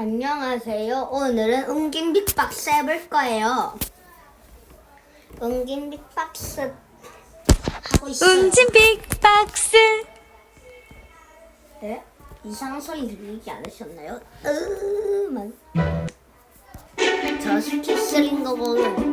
안녕하세요. 오늘은 웅긴 빅박스 해볼 거예요. 웅긴 빅박스 하고 있어요. 웅진 빅박스 네? 이상한 소리 들리지 않으셨나요? 으만. 저 스키스린 거 보면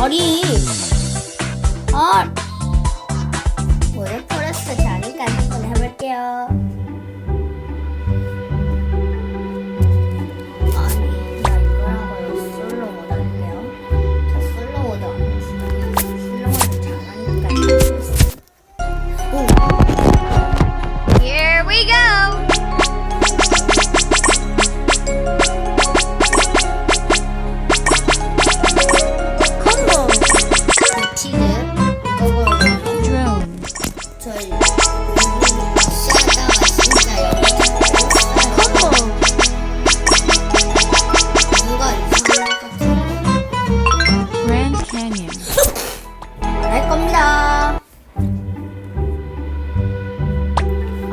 어리. 어. 오늘 포레스트 자니까 한번 해볼게요.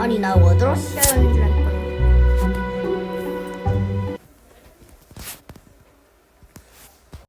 아니 나 워드로 시작하는 줄 알고